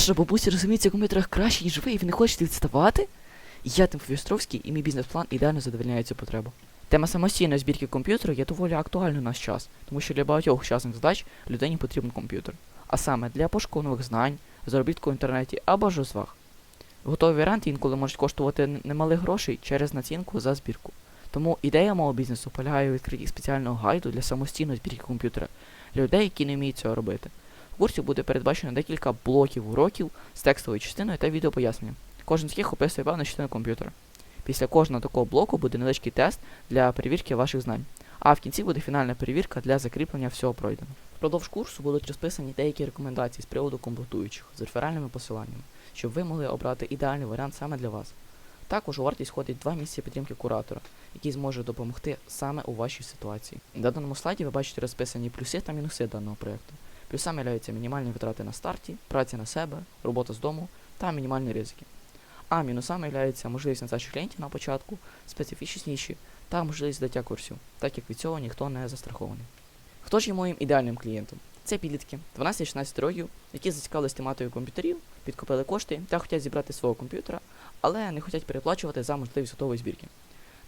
Ваша бабуся розуміється в комп'ютерах краще, ніж ви, і ви не хочете відставати? Я Тимофій Островський, і мій бізнес-план ідеально задовольняє цю потребу. Тема самостійної збірки комп'ютера є доволі актуальною в наш час, тому що для багатьох учасних задач людині потрібен комп'ютер. А саме для пошуку нових знань, заробітку в інтернеті або ж розваг. Готові варіанти інколи можуть коштувати немалих грошей через націнку за збірку. Тому ідея мого бізнесу полягає у відкритті спеціального гайду для самостійної збірки комп'ютера для людей, які не вміють цього робити. Курсі буде передбачено декілька блоків уроків з текстовою частиною та відеопоясненням. Кожен з яких описує певну частину комп'ютера. Після кожного такого блоку буде невеличкий тест для перевірки ваших знань. А в кінці буде фінальна перевірка для закріплення всього пройденого. Впродовж курсу будуть розписані деякі рекомендації з приводу комплектуючих з реферальними посиланнями, щоб ви могли обрати ідеальний варіант саме для вас. Також у вартість входить два місяці підтримки куратора, який зможе допомогти саме у вашій ситуації. На даному слайді ви бачите розписані плюси та мінуси даного проєкту. Плюсами являються мінімальні витрати на старті, праця на себе, робота з дому та мінімальні ризики. А мінусами являються можливість надачі клієнтів на початку, специфічніші та можливість здаття курсів, так як від цього ніхто не застрахований. Хто ж є моїм ідеальним клієнтом? Це підлітки 12-16 років, які зацікавились тематою комп'ютерів, підкопили кошти та хочуть зібрати свого комп'ютера, але не хочуть переплачувати за можливість готової збірки.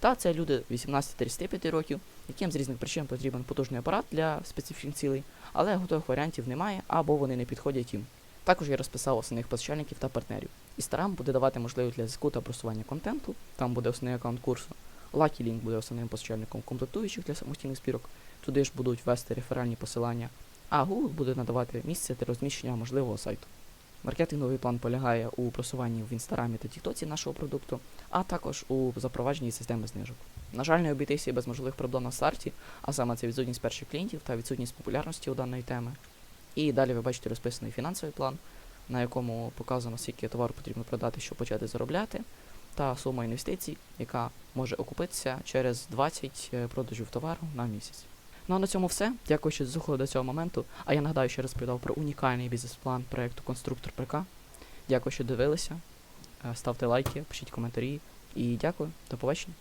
Та це люди 18-35 років, яким з різних причин потрібен потужний апарат для специфічних цілей, але готових варіантів немає або вони не підходять їм. Також я розписав основних постачальників та партнерів. Інстаграм буде давати можливість для зв'язку та просування контенту, там буде основний аккаунт курсу. Lucky Link буде основним постачальником комплектуючих для самостійних збірок, туди ж будуть ввести реферальні посилання, а Google буде надавати місце для розміщення можливого сайту. Маркетинговий план полягає у просуванні в інстаграмі та тіктоці нашого продукту, а також у запровадженні системи знижок. На жаль, не обійтися без можливих проблем на старті, а саме це відсутність перших клієнтів та відсутність популярності у даної теми. І далі ви бачите розписаний фінансовий план, на якому показано, скільки товару потрібно продати, щоб почати заробляти, та сума інвестицій, яка може окупитися через 20 е, продажів товару на місяць. Ну а на цьому все. Дякую, що дослухали до цього моменту. А я нагадаю, що розповідав про унікальний бізнес-план проекту Конструктор ПК. Дякую, що дивилися. Е, Ставте лайки, пишіть коментарі. І дякую, до побачення.